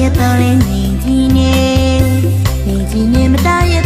ရဲ့တော်ရင်နေကြီးနေနေကြီးနေမတားရဲ့